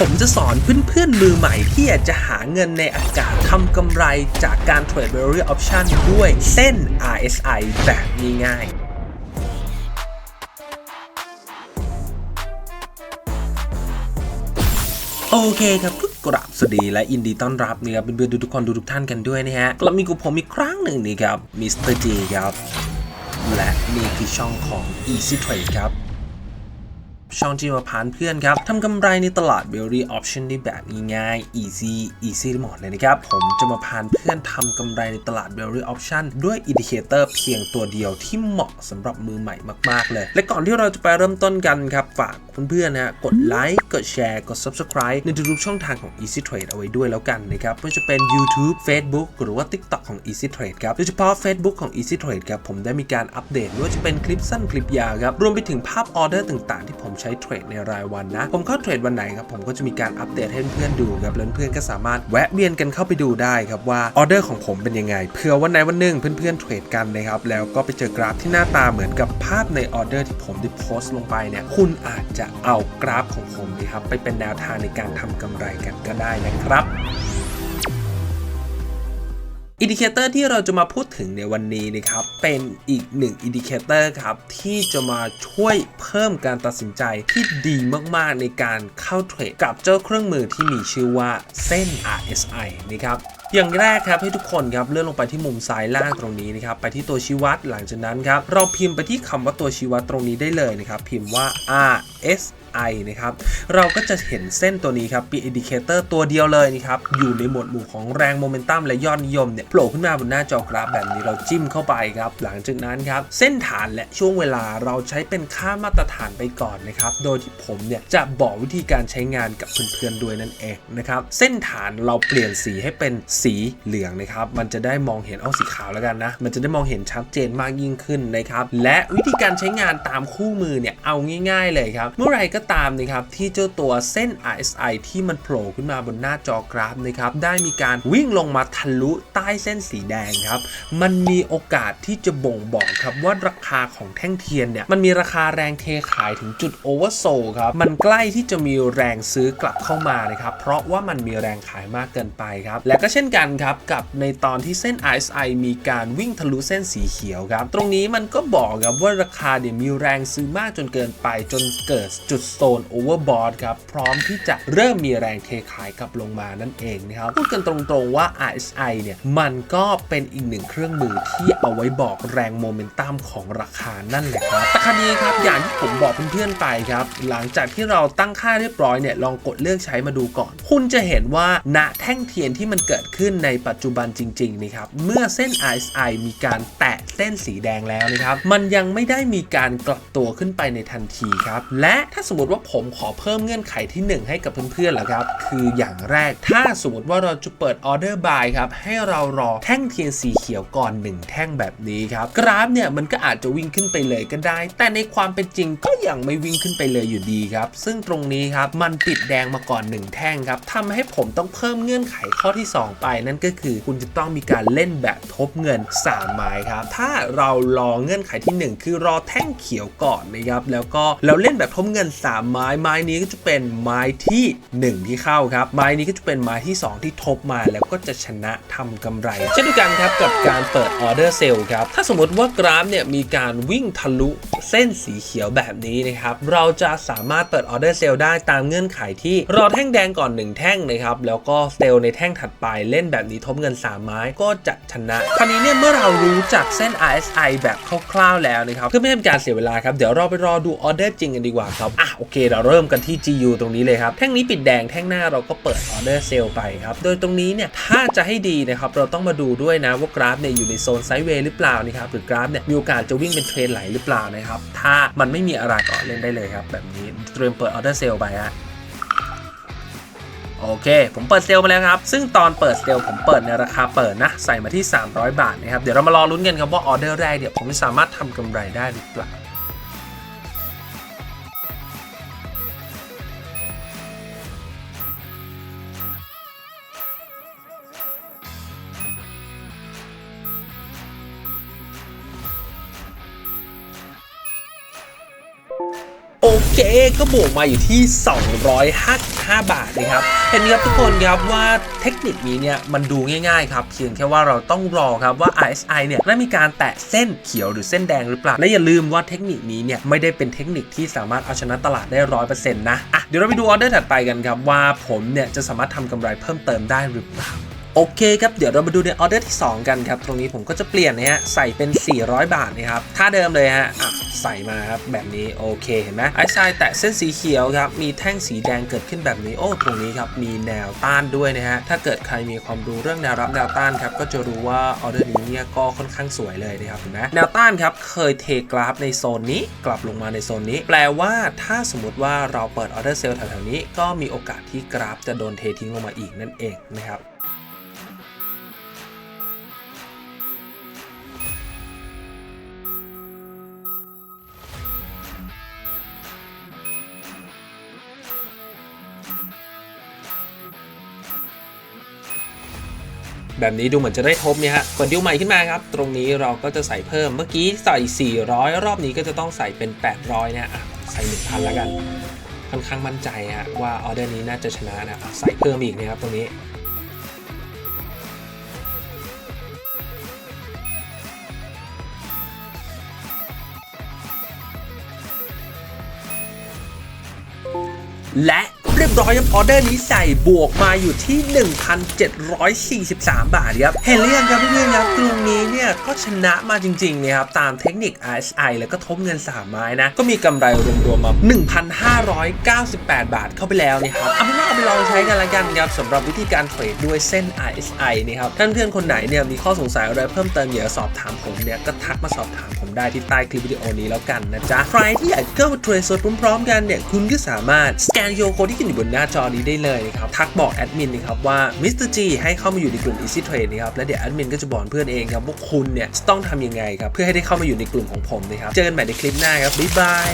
ผมจะสอนเพื่อนๆมือใหม่ที่อยากจะหาเงินในอากาศทำกำไรจากการเทรด Value Option ด้วยเส้น RSI แบบง่ายๆโอเคครับทุกกราบสวัสดีและยินดีต้อนรับนะครับเพื่อนๆทุกคนทุกท่านกันด้วยนะฮะกลับมีกับผมอีกครั้งหนึ่งนี่ครับมิสเตอร์จีครับ และนี่คือช่องของ Easy Trade ครับ ช่องที่มาพานเพื่อนครับทำกำไรในตลาด b e r r y Option ได้แบบง่ายๆ easy easy หมดเลยนะครับ ผมจะมาพานเพื่อนทำกำไรในตลาด b e r r y Option ด้วยอินดิเคเตอร์เพียงตัวเดียวที่เหมาะสำหรับมือใหม่มาก ๆ เลย และก่อนที่เราจะไปเริ่มต้นกันครับ ฝากเพื่อนๆนะฮะกดไลค์กดแชร์กด Subscribe ในทุกๆช่องทางของ Easy Trade เอาไว้ด้วยแล้วกันนะครับไม่ว่าจะเป็น YouTube Facebook หรือว่า TikTok ของ Easy Trade ครับโดยเฉพาะ Facebook ของ Easy Trade ครับผมได้มีการอัปเดตไม่ว่าจะเป็นคลิปสั้นคลิปยาวครับรวมไปถึงภาพออเดอร์ต่างๆ ที่ผมช้เทรดในรายวันนะ ผมเข้าเทรดวันไหนครับผมก็จะมีการอัปเดตให้เพื่อนๆดูครับแล้วเพื่อนๆก็สามารถแวะเวียนกันเข้าไปดูได้ครับว่าออเดอร์ของผมเป็นยังไงเผื่อวันไหนวันหนึ่งเพื่อนๆเทรดกันนะครับแล้วก็ไปเจอกราฟที่หน้าตาเหมือนกับภาพในออเดอร์ที่ผมได้โพสต์ลงไปเนี่ยคุณอาจจะเอากราฟของผมนะครับไปเป็นแนวทางในการทำกำไรกันก็ได้นะครับ อินดิเคเตอร์ที่เราจะมาพูดถึงในวันนี้นะครับ เป็นอีกหนึ่งอินดิเคเตอร์ครับ ที่จะมาช่วยเพิ่มการตัดสินใจที่ดีมากๆ ในการเข้าเทรดกับเจ้าเครื่องมือที่มีชื่อว่าเส้น RSI นะครับอย่างแรกครับให้ทุกคนครับเลื่อนลงไปที่มุมซ้ายล่างตรงนี้นะครับไปที่ตัวชี้วัดหลังจากนั้นครับเราพิมพ์ไปที่คำว่าตัวชี้วัดตรงนี้ได้เลยนะครับพิมพ์ว่า RS I นะครับ เราก็จะเห็นเส้นตัวนี้ครับเป็นอินดิเคเตอร์ตัวเดียวเลยนะครับ อยู่ในหมวดหมู่ของแรงโมเมนตัมและยอดนิยมเนี่ยโผล่ขึ้นมาบนหน้าจอกราฟแบบนี้เราจิ้มเข้าไปครับ หลังจากนั้นครับ เส้นฐานและช่วงเวลาเราใช้เป็นค่ามาตรฐานไปก่อนนะครับ โดยที่ผมเนี่ยจะบอกวิธีการใช้งานกับเพื่อนๆด้วยนั่นเองนะครับ เส้นฐานเราเปลี่ยนสีให้เป็นสีเหลืองนะครับ มันจะได้มองเห็นเอาสีขาวแล้วกันนะ มันจะได้มองเห็นชัดเจนมากยิ่งขึ้นนะครับ และวิธีการใช้งานตามคู่มือเนี่ยเอาง่าย ๆ เลยครับ เมื่อไรก็ตามนะครับที่เจ้าตัวเส้น RSI ที่มันโผล่ขึ้นมาบนหน้าจอกราฟนะครับได้มีการวิ่งลงมาทะลุใต้เส้นสีแดงครับมันมีโอกาสที่จะบ่งบอกครับว่าราคาของแท่งเทียนเนี่ยมันมีราคาแรงเทขายถึงจุดโอเวอร์โซครับมันใกล้ที่จะมีแรงซื้อกลับเข้ามานะครับเพราะว่ามันมีแรงขายมากเกินไปครับและก็เช่นกันครับกับในตอนที่เส้น RSI มีการวิ่งทะลุเส้นสีเขียวครับตรงนี้มันก็บอกครับว่าราคาเนี่ยมีแรงซื้อมากจนเกินไปจนเกิดจุดโซนโอเวอร์บอทครับพร้อมที่จะเริ่มมีแรงเทขายกลับลงมานั่นเองนะครับพูดกันตรงๆว่า RSI เนี่ยมันก็เป็นอีกหนึ่งเครื่องมือที่เอาไว้บอกแรงโมเมนตัมของราคานั่นแหละครับแต่คราวนี้ครับอย่างที่ผมบอกเพื่อนๆไปครับหลังจากที่เราตั้งค่าเรียบร้อยเนี่ยลองกดเลือกใช้มาดูก่อน คุณจะเห็นว่าณแท่งเทียนที่มันเกิดขึ้นในปัจจุบันจริงๆนะครับเมื่อเส้น RSI มีการแตะเส้นสีแดงแล้วนะครับมันยังไม่ได้มีการกลับตัวขึ้นไปในทันทีครับและถ้าสมมติว่าผมขอเพิ่มเงื่อนไขที่ 1 ให้กับเพื่อนๆล่ะครับ คืออย่างแรกถ้าสมมติว่าเราจะเปิดออเดอร์บายครับ ให้เรารอแท่งเทียนสีเขียวก่อน 1 แท่งแบบนี้ครับ กราฟเนี่ยมันก็อาจจะวิ่งขึ้นไปเลยก็ได้ แต่ในความเป็นจริงก็ยังไม่วิ่งขึ้นไปเลยอยู่ดีครับ ซึ่งตรงนี้ครับมันปิดแดงมาก่อน 1 แท่งครับทำให้ผมต้องเพิ่มเงื่อนไขข้อที่ 2 ไป นั่นก็คือคุณจะต้องมีการเล่นแบบทบเงิน3ไม้ครับ ถ้าเรารอเงื่อนไขที่ 1 คือรอแท่งเขียวก่อนนะครับแล้วก็เราเล่นแบบทบเงิน3ไม้ ไม้นี้ก็จะเป็นไม้ที่ 1 ที่เข้าครับ ไม้นี้ก็จะเป็นไม้ที่ 2 ที่ทบมาแล้วก็จะชนะทำกำไร เช่นเดียวกันครับกับการเปิดออเดอร์เซลล์ครับ ถ้าสมมติว่ากราฟเนี่ยมีการวิ่งทะลุ เส้นสีเขียวแบบนี้นะครับเราจะสามารถเปิดออเดอร์เซลล์ได้ตามเงื่อนไขที่รอแท่งแดงก่อน 1 แท่งนะครับแล้วก็เซลล์ในแท่งถัดไปเล่นแบบนี้ทบเงิน 3 ไม้ก็จะชนะคราวนี้เนี่ยเมื่อเรารู้จักเส้น RSI แบบคร่าวๆแล้วนะครับเพื่อไม่ให้เป็นการเสียเวลาครับเดี๋ยวเราไปรอดูออเดอร์จริงกันดีกว่าครับอะโอเค เราเริ่มกันที่ GU ตรงนี้เลยครับแท่งนี้ปิดแดงแท่งหน้าเราก็เปิดออเดอร์เซลล์ไปครับโดยตรงนี้เนี่ยถ้าจะให้ดีนะครับเราต้องมาดูด้วยนะว่ากราฟเนี่ยอยู่ในโซนไซด์เวย์หรือเปล่านะครับหรือกราฟเนี่ยมีโอกาสจะวิ่งเป็นเทรนไหลหรือเปล่านะครับถ้ามันไม่มีอะไรก็เล่นได้เลยครับ แบบนี้เตรียมเปิดออเดอร์เซลล์ไปฮะโอเค ผมเปิดเซลล์มาแล้วครับ ซึ่งตอนเปิดเซลล์ผมเปิดในราคาเปิดนะ ใส่มาที่ 300 บาทนะครับ เดี๋ยวเรามารอลุ้นกันครับว่าออเดอร์แรกเดี๋ยวผมจะสามารถทำกำไรได้หรือเปล่า เคก็บวกมาอยู่ที่ 255 บาทนะครับ เห็นไหมครับทุกคนครับว่าเทคนิคนี้เนี่ยมันดูง่ายๆครับเพียงแค่ว่าเราต้องรอครับว่า RSI เนี่ยได้มีการแตะเส้นเขียวหรือเส้นแดงหรือเปล่า และอย่าลืมว่าเทคนิคนี้เนี่ยไม่ได้เป็นเทคนิคที่สามารถเอาชนะตลาดได้ร้อยเปอร์เซ็นต์นะอะเดี๋ยวเราไปดูออเดอร์ถัดไปกันครับว่าผมเนี่ยจะสามารถทำกำไรเพิ่มเติมได้หรือเปล่าโอเคครับ เดี๋ยวเรามาดูในออเดอร์ที่ 2 กันครับ ตรงนี้ผมก็จะเปลี่ยนนะฮะ ใส่เป็น 400 บาทนะครับท่าเดิมเลยฮะ ใส่มาครับแบบนี้โอเคเห็นไหมไอซายแตะเส้นสีเขียวครับมีแท่งสีแดงเกิดขึ้นแบบนี้โอ้ตรงนี้ครับมีแนวต้านด้วยนะฮะถ้าเกิดใครมีความรู้เรื่องแนวรับแนวต้านครับก็จะรู้ว่าออเดอร์นี้เนี่ยก็ค่อนข้างสวยเลยนะครับเห็นไหมแนวต้านครับเคยเทกราฟในโซนนี้กลับลงมาในโซนนี้ แปลว่าถ้าสมมติว่าเราเปิดออเดอร์เซลล์แถวๆนี้ก็มีโอกาสที่กราฟจะโดนเททิ้งลงมาอีกนั่นเองนะครับ แบบนี้ดูเหมือนจะได้ทบเนี่ยฮะกดดิวใหม่ขึ้นมาครับ ตรงนี้เราก็จะใส่เพิ่มเมื่อกี้ใส่ 400 รอบนี้ก็จะต้องใส่เป็น 800นะอะใส่ 1,000แล้วกัน ค่อนข้างมั่นใจฮะว่าออเดอร์นี้น่าจะชนะนะใส่เพิ่มอีกนะครับตรงนี้และ รียบร้อยครับออเดอร์นี้ใส่บวกมาอยู่ที่ 1,743 บาทครับเห็นหรือยังครับเพื่อนๆครับตรงนี้เนี่ยก็ชนะมาจริงๆนะครับตามเทคนิค RSI แล้วก็ทบเงิน 3 ไม้นะ ก็มีกำไรรวมๆมา 1,598 บาทเข้าไปแล้วนะครับเอาเป็นว่าเอาไปลองใช้กันละกันครับสำหรับวิธีการเทรดด้วยเส้น RSI นะครับท่านเพื่อนคนไหนเนี่ยมีข้อสงสัยอะไรเพิ่มเติมอยากสอบถามผมเนี่ยก็ทักมาสอบถามผมได้ที่ใต้คลิปวิดีโอนี้แล้วกันนะจ๊ะใครที่อยากเข้ามาเทรดสดพร้อมๆกันเนี่ยคุณก็สามารถสแกนโยโคที่ขึ้นอยู่บนหน้าจอนี้ได้เลยนะครับทักบอกแอดมินนะครับว่ามิสเตอร์จีให้เข้ามาอยู่ในกลุ่ม Easy Trade นะครับแล้วเดี๋ยวแอดมินก็จะบอกเพื่อนเองครับว่าคุณเนี่ยจะต้องทำยังไงครับเพื่อให้ได้เข้ามาอยู่ในกลุ่มของผมนะครับเจอกันใหม่ในคลิปหน้าครับบ๊ายบาย